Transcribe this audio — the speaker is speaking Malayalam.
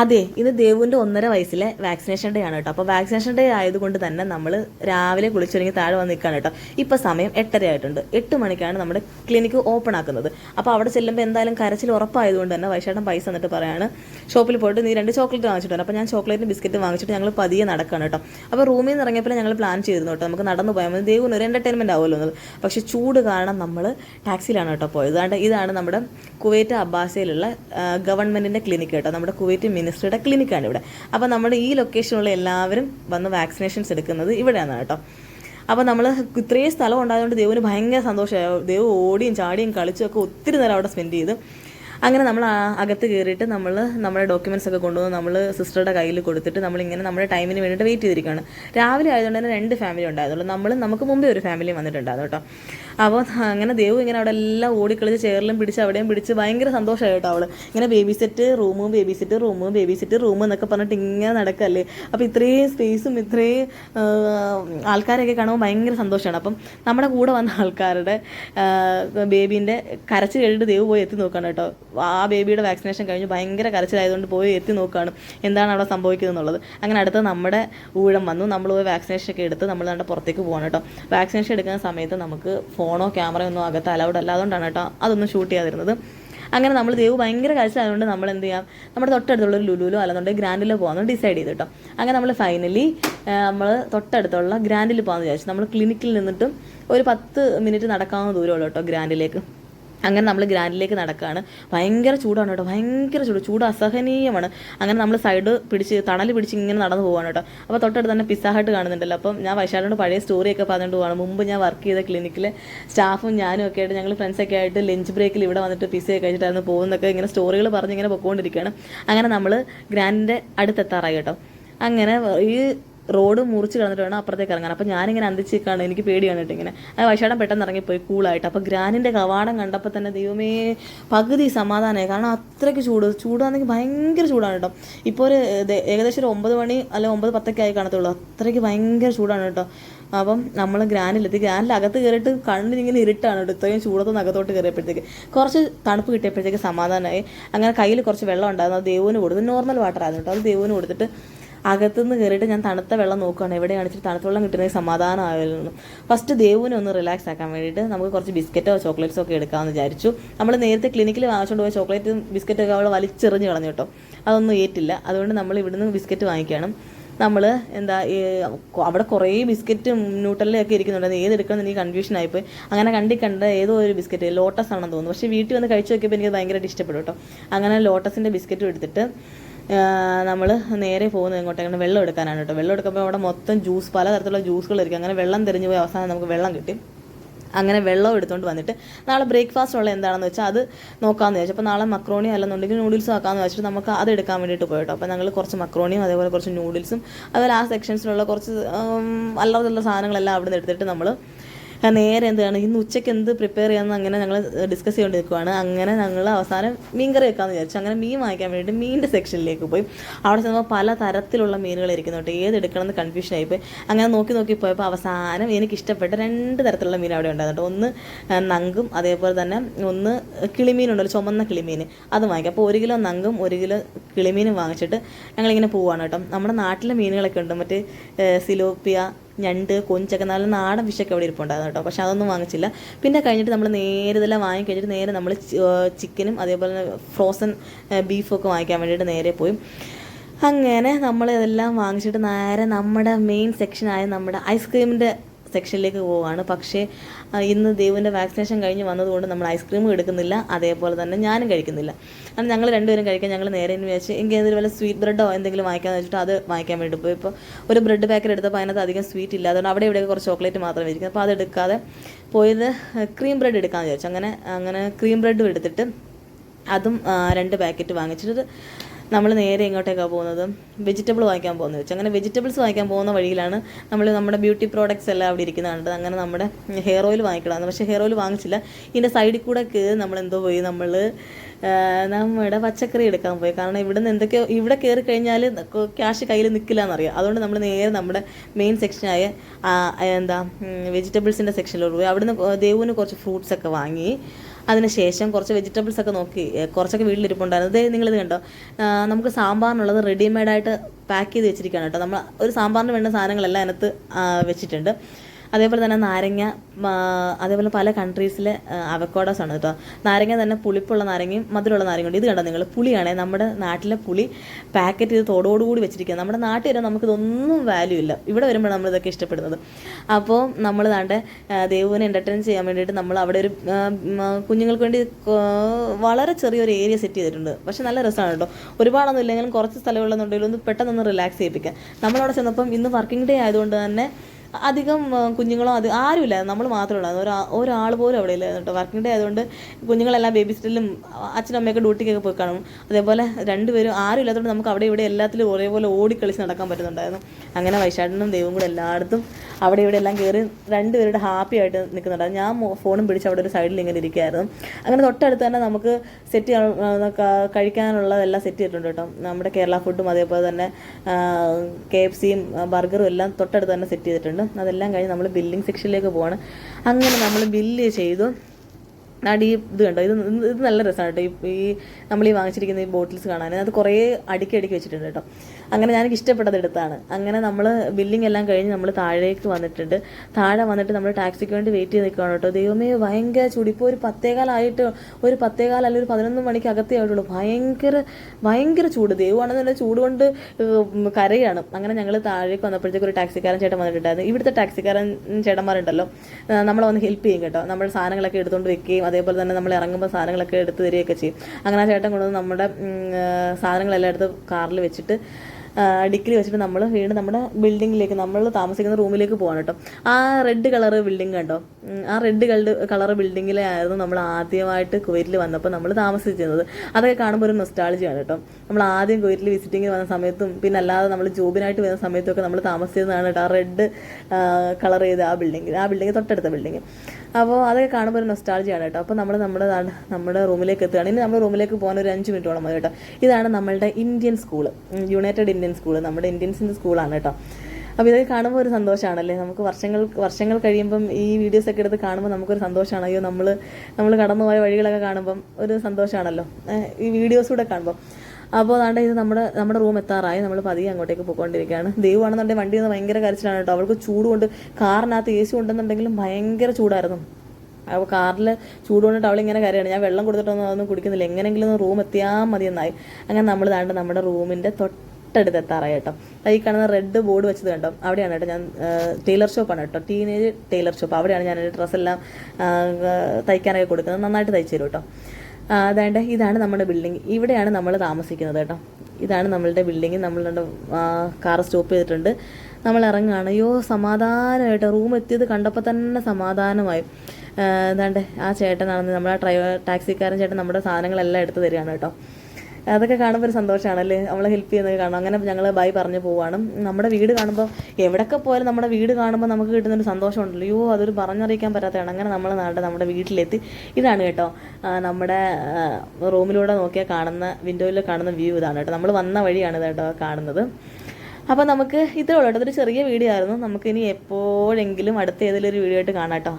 അതെ ഇത് ദേവുവിന്റെ ഒന്നര വയസ്സിലെ വാക്സിനേഷൻ ഡേ ആണ് കേട്ടോ. അപ്പോൾ വാക്സിനേഷൻ ഡേ ആയതുകൊണ്ട് തന്നെ നമ്മൾ രാവിലെ കുളിച്ചൊരുങ്ങി താഴെ വന്ന് നിൽക്കുകയാണ് കേട്ടോ. ഇപ്പോൾ സമയം എട്ടര ആയിട്ടുണ്ട്. എട്ട് മണിക്കാണ് നമ്മുടെ ക്ലിനിക്ക് ഓപ്പൺ ആക്കുന്നത്. അപ്പോൾ അവിടെ ചെല്ലുമ്പോൾ എന്തായാലും കരച്ചിൽ ഉറപ്പായതുകൊണ്ട് തന്നെ വൈശാട്ടൻ പൈസ എന്നിട്ട് പറയാണ് ഷോപ്പിൽ പോയിട്ട് നീ രണ്ട് ചോക്ലേറ്റ് വാങ്ങിച്ചിട്ട് അപ്പൊ അപ്പോൾ ഞാൻ ചോക്ലേറ്റ് ബിസ്ക്കറ്റ് വാങ്ങിച്ചിട്ട് ഞങ്ങൾ പതിയെ നടക്കാണ് കേട്ടോ. അപ്പോൾ റൂമിൽ നിന്ന് ഇറങ്ങിയപ്പോൾ ഞങ്ങൾ പ്ലാൻ ചെയ്തിരുന്നു കേട്ടോ. നമുക്ക് നടന്നു പോയാൽ മതി. ദേവുവിന് ഒരു എന്റർടൈൻമെന്റ് ആവുമല്ലോ പക്ഷെ ചൂട് കാരണം നമ്മൾ ടാക്സിയിലാണ് കേട്ടോ പോയത്. ഇതാണ് നമ്മുടെ കുവൈറ്റ് അബ്ബാസയിലുള്ള ഗവൺമെന്റിന്റെ ക്ലിനിക്ക് കേട്ടോ. നമ്മുടെ കുവൈറ്റ് മിനിസ്ട്രിയുടെ ക്ലിനിക്കാണ് ഇവിടെ. അപ്പോൾ നമ്മുടെ ഈ ലൊക്കേഷനിലുള്ള എല്ലാവരും വന്ന് വാക്സിനേഷൻസ് എടുക്കുന്നത് ഇവിടെയാണ് കേട്ടോ. അപ്പോൾ നമ്മൾ ഇത്രയും സ്ഥലം ഉണ്ടായതുകൊണ്ട് ദേവിന് ഭയങ്കര സന്തോഷമായി. ദേവ് ഓടിയും ചാടിയും കളിച്ചും ഒക്കെ ഒത്തിരി നേരം അവിടെ സ്പെൻഡ് ചെയ്ത്. അങ്ങനെ നമ്മൾ അകത്ത് കയറിയിട്ട് നമ്മൾ നമ്മുടെ ഡോക്യുമെന്റ്സ് ഒക്കെ കൊണ്ടുവന്ന് നമ്മൾ സിസ്റ്ററുടെ കയ്യിൽ കൊടുത്തിട്ട് നമ്മളിങ്ങനെ നമ്മുടെ ടൈമിന് വേണ്ടിയിട്ട് വെയിറ്റ് ചെയ്തിരിക്കുകയാണ്. രാവിലെ ആയതുകൊണ്ട് തന്നെ രണ്ട് ഫാമിലി ഉണ്ടായതുള്ളൂ. നമ്മൾ നമുക്ക് മുമ്പേ ഒരു ഫാമിലി വന്നിട്ടുണ്ടായിരുന്നു കേട്ടോ. അപ്പോൾ അങ്ങനെ ദേവു ഇങ്ങനെ അവിടെ എല്ലാം ഓടിക്കളിച്ച് ചെയറിലും പിടിച്ച് അവിടെയും പിടിച്ച് ഭയങ്കര സന്തോഷമായി കേട്ടോ അവൾ ഇങ്ങനെ ബേബി സെറ്റ് റൂമും ബേബി സെറ്റ് റൂമും ബേബി സെറ്റ് റൂം എന്നൊക്കെ പറഞ്ഞിട്ട് ഇങ്ങനെ നടക്കല്ലേ. അപ്പോൾ ഇത്രയും സ്പേസും ഇത്രയും ആൾക്കാരെയൊക്കെ കാണുമ്പോൾ ഭയങ്കര സന്തോഷമാണ്. അപ്പം നമ്മുടെ കൂടെ വന്ന ആൾക്കാരുടെ ബേബീന്റെ കരച്ചിൽ കഴിഞ്ഞിട്ട് ദേവ് പോയി എത്തി നോക്കണം കേട്ടോ. ആ ബേബിയുടെ വാക്സിനേഷൻ കഴിഞ്ഞ് ഭയങ്കര കരച്ചിലായതുകൊണ്ട് പോയി എത്തി നോക്കുകയാണ് എന്താണ് അവിടെ സംഭവിക്കുന്നത് എന്നുള്ളത് അങ്ങനെ അടുത്ത് നമ്മുടെ ഊഴം വന്നു. നമ്മൾ പോയി വാക്സിനേഷൻ ഒക്കെ എടുത്ത് നമ്മൾ നമ്മുടെ പുറത്തേക്ക് പോകണം കേട്ടോ. വാക്സിനേഷൻ എടുക്കുന്ന സമയത്ത് നമുക്ക് ഫോണോ ക്യാമറയോ ഒന്നും അകത്ത് അലൗഡ് അല്ല. അതുകൊണ്ടാണ് കേട്ടോ അതൊന്നും ഷൂട്ട് ചെയ്യാതിരുന്നത്. അങ്ങനെ നമ്മൾ ദേവ് ഭയങ്കര കാഴ്ചയായതുകൊണ്ട് നമ്മൾ എന്ത് ചെയ്യാം? നമ്മുടെ തൊട്ടടുത്തുള്ള ഒരു ലുലുലോ അല്ലെന്നുണ്ടെങ്കിൽ ഗ്രാൻഡിലോ പോകാമെന്ന് ഡിസൈഡ് ചെയ്തു കേട്ടോ. അങ്ങനെ നമ്മൾ ഫൈനലി നമ്മൾ തൊട്ടടുത്തുള്ള ഗ്രാൻഡിൽ പോകാമെന്ന് വിചാരിച്ചു. നമ്മൾ ക്ലിനിക്കിൽ നിന്നിട്ടും ഒരു പത്ത് മിനിറ്റ് നടക്കാവുന്ന ദൂരമുള്ളൂ കേട്ടോ ഗ്രാൻഡിലേക്ക്. അങ്ങനെ നമ്മൾ ഗ്രാൻഡിലേക്ക് നടക്കുകയാണ് ഭയങ്കര ചൂടാണ് കേട്ടോ. ഭയങ്കര ചൂട്. ചൂട് അസഹനീയമാണ്. അങ്ങനെ നമ്മൾ സൈഡ് പിടിച്ച് തണൽ പിടിച്ച് ഇങ്ങനെ നടന്നു പോവാണ് കേട്ടോ. അപ്പോൾ തൊട്ടടുത്ത് തന്നെ പിസ്സ ഹട്ട് കാണുന്നുണ്ടല്ലോ. അപ്പം ഞാൻ വൈശാലോട് പഴയ സ്റ്റോറിയൊക്കെ പറഞ്ഞിട്ട് പോവാണ്. മുമ്പ് ഞാൻ വർക്ക് ചെയ്ത ക്ലിനിക്കിലെ സ്റ്റാഫും ഞാനും ഒക്കെ ആയിട്ട് ഞങ്ങൾ ഫ്രണ്ട്സൊക്കെ ആയിട്ട് ലഞ്ച് ബ്രേക്കിൽ ഇവിടെ വന്നിട്ട് പിസ്സയൊക്കെ കഴിച്ചിട്ടായിരുന്നു പോകുന്നതൊക്കെ ഇങ്ങനെ സ്റ്റോറികൾ പറഞ്ഞ് ഇങ്ങനെ പൊക്കോണ്ടിരിക്കുകയാണ് അങ്ങനെ നമ്മൾ ഗ്രാൻഡിന്റെ അടുത്തെത്താറായി കേട്ടോ. അങ്ങനെ ഈ റോഡ് മുറിച്ച് കിടന്നിട്ട് വേണം അപ്പുറത്തേക്ക് ഇറങ്ങാൻ. അപ്പോൾ ഞാനിങ്ങനെ അന്തിച്ച് നിൽക്കുകയാണ് എനിക്ക് പേടിയാണ് കേട്ടോ ഇങ്ങനെ. അത് വൈശാടം പെട്ടെന്ന് ഇറങ്ങിപ്പോയി കൂളായിട്ട്. അപ്പോൾ ഗ്രാനിന്റെ കവാടം കണ്ടപ്പോൾ തന്നെ ദൈവമേ പകുതി സമാധാനമായി. കാരണം അത്രയ്ക്ക് ചൂട്. ചൂടാണെങ്കിൽ ഭയങ്കര ചൂടാണ് കേട്ടോ. ഇപ്പോൾ ഒരു ഏകദേശം ഒരു ഒമ്പത് മണി അല്ല ഒമ്പത് പത്തൊക്കെ ആയി കാണത്തുള്ളൂ. അത്രയ്ക്ക് ഭയങ്കര ചൂടാണ് കേട്ടോ. അപ്പം നമ്മൾ ഗ്രാനിലെത്തി. ഗ്രാനിൽ അകത്ത് കയറിയിട്ട് കണ്ണിനിങ്ങനെ ഇരുട്ടാണ് കേട്ടോ. ഇത്രയും ചൂടത്തൊന്ന് അകത്തോട്ട് കയറിയപ്പോഴത്തേക്ക്. കുറച്ച് തണുപ്പ് കിട്ടിയപ്പോഴത്തേക്ക് സമാധാനമായി. അങ്ങനെ കയ്യിൽ കുറച്ച് വെള്ളം ഉണ്ടായിരുന്നു. അത് ദേവുവിന് കൊടുത്തു. നോർമൽ വാട്ടർ ആയിരുന്നു കേട്ടോ. അത് ദേവുവിന് കൊടുത്തിട്ട് അകത്തുനിന്ന് കയറിയിട്ട് ഞാൻ തണുത്ത വെള്ളം നോക്കുകയാണ്. എവിടെയാണ് ഇച്ചിരി തണുത്ത വെള്ളം കിട്ടുന്നത് സമാധാനമായിരുന്നു ഫസ്റ്റ് ദേവുവിനെ ഒന്ന് റിലാക്സ് ആക്കാൻ വേണ്ടിയിട്ട് നമുക്ക് കുറച്ച് ബിസ്ക്കറ്റോ ചോക്ലേറ്റ്സോ ഒക്കെ എടുക്കാമെന്ന് വിചാരിച്ചു. നമ്മൾ നേരത്തെ ക്ലിനിക്കിൽ വാങ്ങിച്ചുകൊണ്ട് പോയ ചോക്ലേറ്റും ബിസ്ക്കറ്റൊക്കെ അവൾ വലിച്ചെറിഞ്ഞ് കളഞ്ഞു കേട്ടോ. അതൊന്നും ഏറ്റില്ല. അതുകൊണ്ട് നമ്മൾ ഇവിടുന്ന് ബിസ്ക്കറ്റ് വാങ്ങിക്കണം നമ്മൾ എന്താ അവിടെ കുറേ ബിസ്ക്കറ്റും ന്യൂട്ടലൊക്കെ ഇരിക്കുന്നുണ്ടായിരുന്നു ഏതെടുക്കണം എനിക്ക് കൺഫ്യൂഷൻ ആയിപ്പോയി. അങ്ങനെ കണ്ടി കണ്ട ഏതോ ഒരു ബിസ്ക്കറ്റ് ലോട്ടസ് ആണെന്ന് തോന്നുന്നു. പക്ഷേ വീട്ടിൽ വന്ന് കഴിച്ചു നോക്കിയപ്പോൾ എനിക്ക് ഭയങ്കരമായിട്ട് ഇഷ്ടപ്പെടും കേട്ടോ. അങ്ങനെ ലോട്ടസിന്റെ ബിസ്ക്കറ്റും എടുത്തിട്ട് നമ്മൾ നേരെ പോകുന്നത് എങ്ങോട്ടേക്കാണ് വെള്ളം എടുക്കാനാണ് കേട്ടോ. വെള്ളം എടുക്കുമ്പോൾ അവിടെ മൊത്തം ജ്യൂസ് പലതരത്തിലുള്ള ജ്യൂസുകളായിരിക്കും അങ്ങനെ വെള്ളം തിരഞ്ഞു പോയി അവസാനം നമുക്ക് വെള്ളം കിട്ടി. അങ്ങനെ വെള്ളം എടുത്തുകൊണ്ട് വന്നിട്ട് നാളെ ബ്രേക്ക്ഫാസ്റ്റ് ഉള്ള എന്താണെന്ന് വെച്ചാൽ അത് നോക്കാമെന്ന് വിചാരിച്ചു. അപ്പോൾ നാളെ മക്രോണി അല്ലെന്നുണ്ടെങ്കിൽ നൂഡിൽസ് ആക്കാമെന്ന് വെച്ചിട്ട് നമുക്ക് അത് എടുക്കാൻ വേണ്ടിയിട്ട് പോയിട്ടോ അപ്പോൾ ഞങ്ങൾ കുറച്ച് മക്രോണിയും അതേപോലെ കുറച്ച് നൂഡിൽസും അതുപോലെ ആ സെക്ഷൻസിലുള്ള കുറച്ച് അല്ലാതുള്ള സാധനങ്ങളെല്ലാം അവിടെ നിന്ന് എടുത്തിട്ട് നമ്മൾ നേരെ എന്താണ് ഇന്ന് ഉച്ചയ്ക്ക് എന്ത് പ്രിപ്പയർ ചെയ്യാമെന്ന് അങ്ങനെ ഞങ്ങൾ ഡിസ്കസ് ചെയ്തുകൊണ്ട് നിൽക്കുവാണ് അങ്ങനെ ഞങ്ങൾ അവസാനം മീൻ കറി വെക്കാമെന്ന് വിചാരിച്ചു. അങ്ങനെ മീൻ വാങ്ങിക്കാൻ വേണ്ടിയിട്ട് മീനിന്റെ സെക്ഷനിലേക്ക് പോയി. അവിടെ ചെന്നപ്പോൾ പല തരത്തിലുള്ള മീനുകൾ ഇരിക്കുന്നു കേട്ടോ. ഏത് എടുക്കണമെന്ന് കൺഫ്യൂഷൻ ആയിപ്പോയി അങ്ങനെ നോക്കി നോക്കി പോയപ്പോൾ അവസാനം എനിക്ക് ഇഷ്ടപ്പെട്ട രണ്ട് തരത്തിലുള്ള മീൻ അവിടെ ഉണ്ടായിരുന്നു ഒന്ന് നങ്കും അതേപോലെ തന്നെ ഒന്ന് കിളിമീനുണ്ടല്ലോ ചുമന്ന കിളിമീൻ അത് വാങ്ങിക്കാം. അപ്പോൾ ഒരു കിലോ നങ്കും ഒരു കിലോ കിളിമീനും വാങ്ങിച്ചിട്ട് ഞങ്ങളിങ്ങനെ പോവാണ് കേട്ടോ. നമ്മുടെ നാട്ടിലെ മീനുകളൊക്കെ ഉണ്ട്. മറ്റേ സിലോപ്പിയ ഞണ്ട് കൊഞ്ചൊക്കെ നല്ല നാടൻ ഫിഷൊക്കെ അവിടെ ഇരിപ്പുണ്ടായിരുന്നു കേട്ടോ. പക്ഷെ അതൊന്നും വാങ്ങിച്ചില്ല. പിന്നെ കഴിഞ്ഞിട്ട് നമ്മൾ നേരെ ഇതെല്ലാം വാങ്ങി കഴിഞ്ഞിട്ട് നേരെ നമ്മൾ ചിക്കനും അതേപോലെ തന്നെ ഫ്രോസൺ ബീഫൊക്കെ വാങ്ങിക്കാൻ വേണ്ടിയിട്ട് നേരെ പോയി. അങ്ങനെ നമ്മൾ ഇതെല്ലാം വാങ്ങിച്ചിട്ട് നേരെ നമ്മുടെ മെയിൻ സെക്ഷനായ നമ്മുടെ ഐസ്ക്രീമിന്റെ സെക്ഷനിലേക്ക് പോവുകയാണ്. പക്ഷേ ഇന്ന് ദേവിന്റെ വാക്സിനേഷൻ കഴിഞ്ഞ് വന്നതുകൊണ്ട് നമ്മൾ ഐസ്ക്രീമും എടുക്കുന്നില്ല. അതേപോലെ തന്നെ ഞാനും കഴിക്കുന്നില്ല. കാരണം ഞങ്ങൾ രണ്ടുപേരും കഴിക്കാൻ ഞങ്ങൾ നേരെ എന്ന് വിചാരിച്ച് എനിക്ക് എന്തെങ്കിലും വല്ല സ്വീറ്റ് ബ്രെഡോ എന്തെങ്കിലും വാങ്ങിക്കാമെന്ന് വെച്ചിട്ട് അത് വാങ്ങിക്കാൻ വേണ്ടി പോയി. ഇപ്പോൾ ഒരു ബ്രെഡ് പാക്കറ്റ് എടുത്തപ്പോൾ അതിനകത്ത് അധികം സ്വീറ്റ് ഇല്ല. അതുകൊണ്ട് അവിടെ ഇവിടെയൊക്കെ കുറച്ച് ചോക്ലേറ്റ് മാത്രമേ ഇരിക്കും അപ്പോൾ അത് എടുക്കാതെ പോയത് ക്രീം ബ്രെഡ് എടുക്കാമെന്ന് വിചാരിച്ചു. അങ്ങനെ അങ്ങനെ ക്രീം ബ്രെഡും എടുത്തിട്ട് അതും രണ്ട് പാക്കറ്റ് വാങ്ങിച്ചിട്ട് നമ്മൾ നേരെ എങ്ങോട്ടേക്കാണ് പോകുന്നത്? വെജിറ്റബിൾ വാങ്ങിക്കാൻ പോകുന്നത് വെച്ചാൽ അങ്ങനെ വെജിറ്റബിൾസ് വാങ്ങിക്കാൻ പോകുന്ന വഴിയിലാണ് നമ്മൾ നമ്മുടെ ബ്യൂട്ടി പ്രോഡക്റ്റ്സ് എല്ലാം അവിടെ ഇരിക്കുന്നത് കണ്ടത്. അങ്ങനെ നമ്മുടെ ഹെയർ ഓയിൽ വാങ്ങിക്കണമെന്ന് പക്ഷേ ഹെയർ ഓയിൽ വാങ്ങിച്ചില്ല. ഇതിന്റെ സൈഡിൽ കൂടെ കയറി നമ്മൾ എന്തോ പോയി. നമ്മൾ നമ്മുടെ പച്ചക്കറി എടുക്കാൻ പോയി. കാരണം ഇവിടെ നിന്ന് എന്തൊക്കെയോ ഇവിടെ കയറി കഴിഞ്ഞാൽ ക്യാഷ് കയ്യിൽ നിൽക്കില്ല എന്നറിയാം അതുകൊണ്ട് നമ്മൾ നേരെ നമ്മുടെ മെയിൻ സെക്ഷനായ എന്താ വെജിറ്റബിൾസിന്റെ സെക്ഷനിലോട്ട് പോയി. അവിടുന്ന് ദേവുവിന് കുറച്ച് ഫ്രൂട്ട്സ് ഒക്കെ വാങ്ങി. അതിനുശേഷം കുറച്ച് വെജിറ്റബിൾസ് ഒക്കെ നോക്കി കുറച്ചൊക്കെ വീട്ടിലിരിപ്പുണ്ടായിരുന്നു. ഇതേ നിങ്ങളിത് കണ്ടോ? നമുക്ക് സാമ്പാറിനുള്ളത് റെഡിമെയ്ഡായിട്ട് പാക്ക് ചെയ്ത് വെച്ചിരിക്കുകയാണ് കേട്ടോ. നമ്മൾ ഒരു സാമ്പാറിന് വേണ്ട സാധനങ്ങളെല്ലാം അതിനകത്ത് വെച്ചിട്ടുണ്ട്. അതേപോലെ തന്നെ നാരങ്ങ അതേപോലെ പല കൺട്രീസിലെ അവക്കോഡോസ് ആണ് കേട്ടോ. നാരങ്ങ തന്നെ പുളിപ്പുള്ള നാരങ്ങയും മധുരമുള്ള നാരങ്ങയും ഉണ്ട് ഇത് കണ്ടോ നിങ്ങൾ? പുളിയാണേ. നമ്മുടെ നാട്ടിലെ പുളി പാക്കറ്റ് ചെയ്ത് തോടോടുകൂടി വെച്ചിരിക്കുക നമ്മുടെ നാട്ടിൽ വരെ നമുക്കിതൊന്നും വാല്യൂ ഇല്ല. ഇവിടെ വരുമ്പോൾ നമ്മൾ ഇതൊക്കെ ഇഷ്ടപ്പെടുന്നത്. അപ്പോൾ നമ്മൾ താണ്ടെ ദേവുവിനെ എന്റർടൈൻ ചെയ്യാൻ വേണ്ടിയിട്ട് നമ്മൾ അവിടെ ഒരു കുഞ്ഞുങ്ങൾക്ക് വേണ്ടി വളരെ ചെറിയൊരു ഏരിയ സെറ്റ് ചെയ്തിട്ടുണ്ട്. പക്ഷെ നല്ല രസമാണ് കേട്ടോ. ഒരുപാടൊന്നും ഇല്ലെങ്കിലും കുറച്ച് സ്ഥലമുള്ളതെന്നുണ്ടെങ്കിലും ഒന്ന് പെട്ടെന്ന് റിലാക്സ് ചെയ്യിപ്പിക്കാം നമ്മളവിടെ ചെന്നപ്പം ഇന്ന് വർക്കിംഗ് ഡേ ആയതുകൊണ്ട് തന്നെ അധികം കുഞ്ഞുങ്ങളോ അത് ആരുമില്ല. നമ്മൾ മാത്രമേ ഉള്ളൂ. ഒരാ ഒരാൾ പോലും അവിടെ ഇല്ലായിരുന്നു കേട്ടോ. വർക്കിംഗ് ഡേ ആയതുകൊണ്ട് കുഞ്ഞുങ്ങളെല്ലാം ബേബി സ്റ്റിലും അച്ഛനും അമ്മയൊക്കെ ഡ്യൂട്ടിക്കൊക്കെ പോയി കാണും. അതേപോലെ രണ്ടുപേരും ആരും ഇല്ലാത്തതുകൊണ്ട് നമുക്ക് അവിടെ ഇവിടെ എല്ലാത്തിലും ഒരേപോലെ ഓടിക്കളിച്ച് നടക്കാൻ പറ്റുന്നുണ്ടായിരുന്നു. അങ്ങനെ വൈശാട്ടനും ദൈവം കൂടെ എല്ലായിടത്തും അവിടെ ഇവിടെ എല്ലാം കയറി രണ്ടുപേരുടെ ഹാപ്പി ആയിട്ട് നിൽക്കുന്നുണ്ടായിരുന്നു. ഞാൻ ഫോണും പിടിച്ച് അവിടെ ഒരു സൈഡിൽ ഇങ്ങനെ ഇരിക്കുകയായിരുന്നു. അങ്ങനെ തൊട്ടടുത്ത് തന്നെ നമുക്ക് സെറ്റ് കഴിക്കാനുള്ളതെല്ലാം സെറ്റ് ചെയ്തിട്ടുണ്ട് കേട്ടോ. നമ്മുടെ കേരള ഫുഡും അതേപോലെ തന്നെ കെ എഫ് സിയും ബർഗറും എല്ലാം തൊട്ടടുത്ത് തന്നെ സെറ്റ് ചെയ്തിട്ടുണ്ട്. അതെല്ലാം കഴിഞ്ഞ് നമ്മൾ ബില്ലിംഗ് സെക്ഷനിലേക്ക് പോവാണ്. അങ്ങനെ നമ്മൾ ബില്ല് ചെയ്തു. നാടി ഇത് കണ്ടോ? ഇത് ഇത് നല്ല രസമാണ് കേട്ടോ. ഈ- നമ്മൾ ഈ വാങ്ങിച്ചിരിക്കുന്ന ഈ ബോട്ടിൽസ് കാണാൻ. അത് കുറേ അടുക്കി അടുക്കി വെച്ചിട്ടുണ്ട് കേട്ടോ. അങ്ങനെ ഞാൻ ഇഷ്ടപ്പെട്ടത് എടുത്താണ്. അങ്ങനെ നമ്മൾ ബില്ലിംഗ് എല്ലാം കഴിഞ്ഞ് നമ്മൾ താഴേക്ക് വന്നിട്ടുണ്ട്. താഴെ വന്നിട്ട് നമ്മൾ ടാക്സിക്ക് വേണ്ടി വെയിറ്റ് ചെയ്ത് നിൽക്കുകയാണ് കേട്ടോ. ദൈവമേ ഭയങ്കര ചൂട്. ഇപ്പോൾ ഒരു പത്തേകാലായിട്ട് ഒരു പത്തേകാല അല്ലെങ്കിൽ ഒരു പതിനൊന്ന് മണിക്ക് അകത്തേ ആയിട്ടുള്ളൂ. ഭയങ്കര ഭയങ്കര ചൂട്. ദൈവമാണെന്ന് തന്നെ ചൂട് കൊണ്ട് കരയാണ്. അങ്ങനെ ഞങ്ങൾ താഴേക്ക് വന്നപ്പോഴത്തേക്ക് ഒരു ടാക്സിക്കാരൻ ചേട്ടൻ വന്നിട്ടുണ്ടായിരുന്നു. ഇവിടുത്തെ ടാക്സിക്കാരൻ ചേട്ടന്മാരുണ്ടല്ലോ. നമ്മളെ വന്ന് ഹെൽപ്പ് ചെയ്യും കേട്ടോ. നമ്മൾ സാധനങ്ങളൊക്കെ എടുത്തുകൊണ്ട് വെക്കുകയും അതേപോലെ തന്നെ നമ്മൾ ഇറങ്ങുമ്പോൾ സാധനങ്ങളൊക്കെ എടുത്ത് തരികയൊക്കെ ചെയ്യും. അങ്ങനെ ചേട്ടൻ കൊണ്ടുവന്ന് നമ്മുടെ സാധനങ്ങളെല്ലാം എടുത്ത് കാറിൽ വെച്ചിട്ട് ഡിഗ്രി വെച്ചിട്ട് നമ്മൾ വീണ്ടും നമ്മുടെ ബിൽഡിങ്ങിലേക്ക് നമ്മൾ താമസിക്കുന്ന റൂമിലേക്ക് പോവാണ് കേട്ടോ. ആ റെഡ് കളർ ബിൽഡിംഗ് കണ്ടോ? ആ റെഡ് കളർ ബിൽഡിങ്ങിലായിരുന്നു നമ്മൾ ആദ്യമായിട്ട് കുവൈറ്റിൽ വന്നപ്പോൾ നമ്മൾ താമസിച്ചിരുന്നത്. അതൊക്കെ കാണുമ്പോൾ ഒരു നൊസ്റ്റാളജിയാണ് കേട്ടോ. നമ്മൾ ആദ്യം കുവൈറ്റിൽ വിസിറ്റിംഗ് വന്ന സമയത്തും പിന്നെ അല്ലാതെ നമ്മൾ ജോബിനായിട്ട് വരുന്ന സമയത്തൊക്കെ നമ്മൾ താമസിച്ചതാണ് കേട്ടോ ആ റെഡ് കളർ ചെയ്ത ആ ബിൽഡിംഗ് ആ ബിൽഡിംഗ് തൊട്ടടുത്ത ബിൽഡിംഗ്. അപ്പോൾ അതൊക്കെ കാണുമ്പോൾ ഒരു നൊസ്റ്റാളജിയാണ് കേട്ടോ. അപ്പോൾ നമ്മൾ നമ്മുടെ നമ്മുടെ റൂമിലേക്ക് എത്തുകയാണ്. ഇനി നമ്മൾ റൂമിലേക്ക് പോകാൻ ഒരു അഞ്ച് മിനിറ്റ് മിനിറ്റോളം മതി കേട്ടോ. ഇതാണ് നമ്മളുടെ Indian school United Indian school നമ്മുടെ ഇന്ത്യൻസിന്റെ സ്കൂളാണ് കേട്ടോ. അപ്പോൾ ഇതൊക്കെ കാണുമ്പോൾ ഒരു സന്തോഷമാണല്ലേ നമുക്ക് വർഷങ്ങൾ വർഷങ്ങൾ കഴിയുമ്പം ഈ വീഡിയോസൊക്കെ എടുത്ത് കാണുമ്പോൾ നമുക്കൊരു സന്തോഷമാണ് അയ്യോ നമ്മൾ നമ്മൾ കടന്നുപോയ വഴികളൊക്കെ കാണുമ്പം ഒരു സന്തോഷമാണല്ലോ ഈ വീഡിയോസ് കൂടെ കാണുമ്പോൾ അപ്പോൾ അതാണ്ട് ഇത് നമ്മുടെ നമ്മുടെ റൂം എത്താറായി. നമ്മൾ പതിയെ അങ്ങോട്ടേക്ക് പോയിക്കൊണ്ടിരിക്കുകയാണ് ദൈവമാണെന്നുണ്ടെങ്കിൽ വണ്ടി നിന്ന് ഭയങ്കര കരച്ചിലാണ് കേട്ടോ. അവൾക്ക് ചൂട് കൊണ്ട് കാറിനകത്ത് എ സി ഉണ്ടെന്നുണ്ടെങ്കിലും ഭയങ്കര ചൂടായിരുന്നു. അപ്പോൾ കാറിൽ ചൂട് കൊണ്ടിട്ട് ഇങ്ങനെ കരയാണ്. ഞാൻ വെള്ളം കൊടുത്തിട്ടൊന്നും അതൊന്നും കുടിക്കുന്നില്ല. എങ്ങനെയെങ്കിലും ഒന്ന് റൂം എത്തിയാൽ മതി എന്നായി അങ്ങനെ നമ്മൾ താണ്ട് നമ്മുടെ റൂമിന്റെ തൊട്ടടുത്ത് എത്താറായി കേട്ടോ. ഈ കാണുന്ന റെഡ് ബോർഡ് വെച്ചത് കണ്ടോ? അവിടെയാണ് കേട്ടോ ഞാൻ ടൈലർ ഷോപ്പാണ് കേട്ടോ. ടീനേജ് ടൈലർ ഷോപ്പ് അവിടെയാണ് ഞാൻ ഡ്രസ്സെല്ലാം തയ്ക്കാനൊക്കെ കൊടുക്കുന്നത്. നന്നായിട്ട് തയ്ച്ചു തരും കേട്ടോ. അതാണ്ട് ഇതാണ് നമ്മുടെ ബിൽഡിംഗ് ഇവിടെയാണ് നമ്മൾ താമസിക്കുന്നത് കേട്ടോ. ഇതാണ് നമ്മളുടെ ബിൽഡിംഗ് നമ്മളുടെ കാർ സ്റ്റോപ്പ് ചെയ്തിട്ടുണ്ട്. നമ്മൾ ഇറങ്ങുകയാണ്. അയ്യോ സമാധാനമായിട്ട്. റൂം എത്തിയത് കണ്ടപ്പോൾ തന്നെ സമാധാനമായി. ഏതാണ്ട് ആ ചേട്ടനാണെന്ന് നമ്മുടെ ഡ്രൈവർ ടാക്സിക്കാരൻ ചേട്ടൻ നമ്മുടെ സാധനങ്ങളെല്ലാം എടുത്ത് തരികയാണ് കേട്ടോ. അതൊക്കെ കാണുമ്പോൾ ഒരു സന്തോഷമാണല്ലേ നമ്മളെ ഹെൽപ്പ് ചെയ്യുന്നത് കാണാം അങ്ങനെ ഞങ്ങൾ ബൈ പറഞ്ഞു പോവാണ്. നമ്മുടെ വീട് കാണുമ്പോൾ എവിടെയൊക്കെ പോയാലും നമ്മുടെ വീട് കാണുമ്പോൾ നമുക്ക് കിട്ടുന്നൊരു സന്തോഷമുണ്ടല്ലോ. അയ്യോ അതൊരു പറഞ്ഞറിയിക്കാൻ പറ്റാത്തതാണ്. അങ്ങനെ നമ്മൾ നാളെ നമ്മുടെ വീട്ടിലെത്തി. ഇതാണ് കേട്ടോ. നമ്മുടെ റൂമിലൂടെ നോക്കിയാൽ കാണുന്ന വിൻഡോയിൽ കാണുന്ന വ്യൂ ഇതാണ് കേട്ടോ. നമ്മൾ വന്ന വഴിയാണ് കേട്ടോ കാണുന്നത്. അപ്പോൾ നമുക്ക് ഇത്രേ ഉള്ളൂ കേട്ടോ. ഇതൊരു ചെറിയ വീഡിയോ ആയിരുന്നു. നമുക്കിനി എപ്പോഴെങ്കിലും അടുത്ത ഏതെങ്കിലും ഒരു വീഡിയോ ആയിട്ട് കാണാം കേട്ടോ.